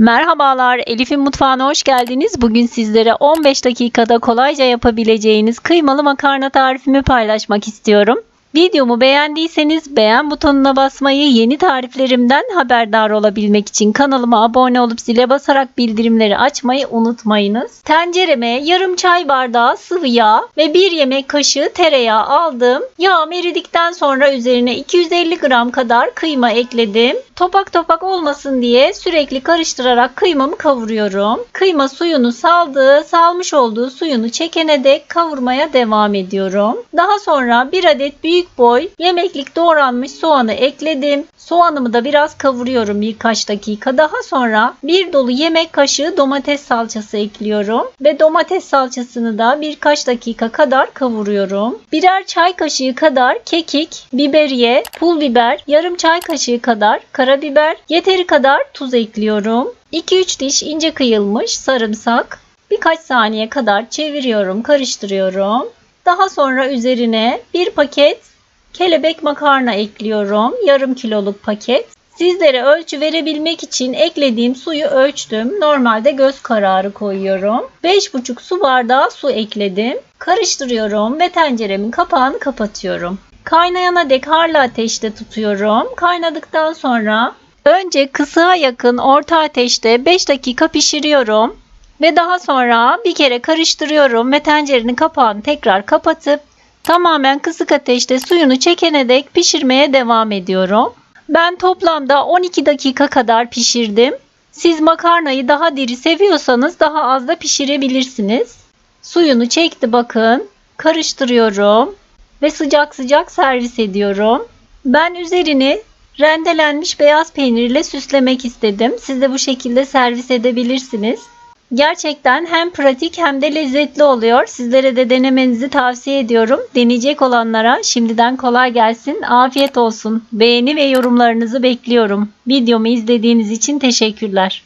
Merhabalar, Elif'in mutfağına hoş geldiniz. Bugün sizlere 15 dakikada kolayca yapabileceğiniz kıymalı makarna tarifimi paylaşmak istiyorum. Videomu beğendiyseniz beğen butonuna basmayı, yeni tariflerimden haberdar olabilmek için kanalıma abone olup zile basarak bildirimleri açmayı unutmayınız. Tencereme yarım çay bardağı sıvı yağ ve 1 yemek kaşığı tereyağı aldım. Yağım eridikten sonra üzerine 250 gram kadar kıyma ekledim. Topak topak olmasın diye sürekli karıştırarak kıymamı kavuruyorum. Kıyma suyunu saldı, salmış olduğu suyunu çekene dek kavurmaya devam ediyorum. Daha sonra bir adet büyük boy yemeklik doğranmış soğanı ekledim. Soğanımı da biraz kavuruyorum birkaç dakika. Daha sonra bir dolu yemek kaşığı domates salçası ekliyorum ve domates salçasını da birkaç dakika kadar kavuruyorum. Birer çay kaşığı kadar kekik, biberiye, pul biber, yarım çay kaşığı kadar karabiber, yeteri kadar tuz ekliyorum. 2-3 diş ince kıyılmış sarımsak. Birkaç saniye kadar çeviriyorum, karıştırıyorum. Daha sonra üzerine bir paket kelebek makarna ekliyorum. Yarım kiloluk paket. Sizlere ölçü verebilmek için eklediğim suyu ölçtüm. Normalde göz kararı koyuyorum. 5,5 su bardağı su ekledim. Karıştırıyorum ve tenceremin kapağını kapatıyorum. Kaynayana dek harlı ateşte tutuyorum. Kaynadıktan sonra önce kısığa yakın orta ateşte 5 dakika pişiriyorum. Ve daha sonra bir kere karıştırıyorum ve tencerenin kapağını tekrar kapatıp tamamen kısık ateşte suyunu çekene dek pişirmeye devam ediyorum. Ben toplamda 12 dakika kadar pişirdim. Siz makarnayı daha diri seviyorsanız daha az da pişirebilirsiniz. Suyunu çekti bakın. Karıştırıyorum ve sıcak sıcak servis ediyorum. Ben üzerini rendelenmiş beyaz peynirle süslemek istedim. Siz de bu şekilde servis edebilirsiniz. Gerçekten hem pratik hem de lezzetli oluyor. Sizlere de denemenizi tavsiye ediyorum. Deneyecek olanlara şimdiden kolay gelsin. Afiyet olsun. Beğeni ve yorumlarınızı bekliyorum. Videomu izlediğiniz için teşekkürler.